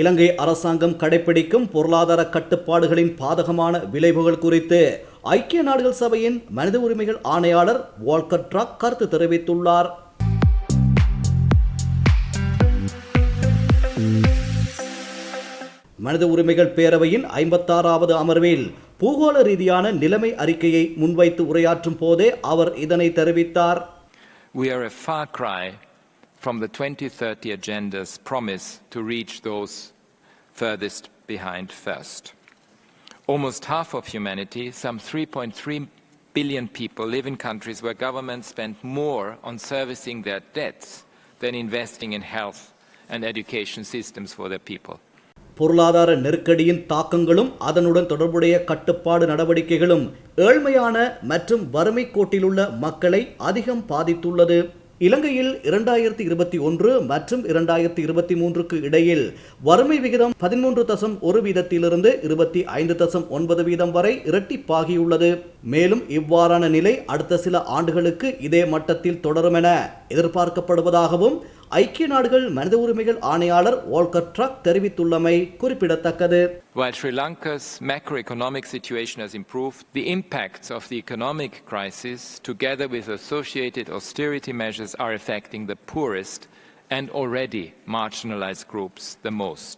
இலங்கை அரசாங்கம் கடைபிடிக்கும் பொருளாதார கட்டுப்பாடுகளின் பாதகமான விளைவுகள் குறித்து ஐக்கிய நாடுகள் சபையின் மனித உரிமைகள் ஆணையாளர் வால்கர் ட்ராக் கருத்து தெரிவித்துள்ளார். மனித உரிமைகள் பேரவையின் ஐம்பத்தாறாவது அமர்வில் பூகோள ரீதியான நிலைமை அறிக்கையை முன்வைத்து உரையாற்றும் போதே அவர் இதனை தெரிவித்தார். We are a far cry from the 2030 agenda's promise to reach those furthest behind first. Almost half of humanity, some 3.3 billion people, live in countries where governments spend more on servicing their debts than investing in health and education systems for their people. பொருளாதார நெருக்கடியின் தாக்கங்களும் அதனுடன் தொடர்புடைய கட்டுப்பாடு நடவடிக்கைகளும் ஏழ்மையான மற்றும் வறுமை கோட்டிலுள்ள மக்களை அதிகம் பாதித்துள்ளது இலங்கையில் இரண்டாயிரத்தி இருபத்தி ஒன்று மற்றும் இரண்டாயிரத்தி இருபத்தி மூன்றுக்கு இடையில் வறுமை விகிதம் பதிமூன்று தசம் ஒரு வீதத்திலிருந்து இருபத்தி ஐந்து தசம் ஒன்பது வீதம் வரை இரட்டிப்பாகியுள்ளது. மேலும் இவ்வாறான நிலை அடுத்த சில ஆண்டுகளுக்கு இதே மட்டத்தில் தொடரும் என எதிர்பார்க்கப்படுவதாகவும் ஐக்கிய நாடுகள் மனித உரிமைகள் ஆணையாளர் வால்கர் ட்ரக் தெரிவித்துள்ளமை குறிப்பிடத்தக்கது While Sri Lanka's macroeconomic situation has improved, the impacts of the economic crisis, together with associated austerity measures, are affecting the poorest and already marginalized groups the most.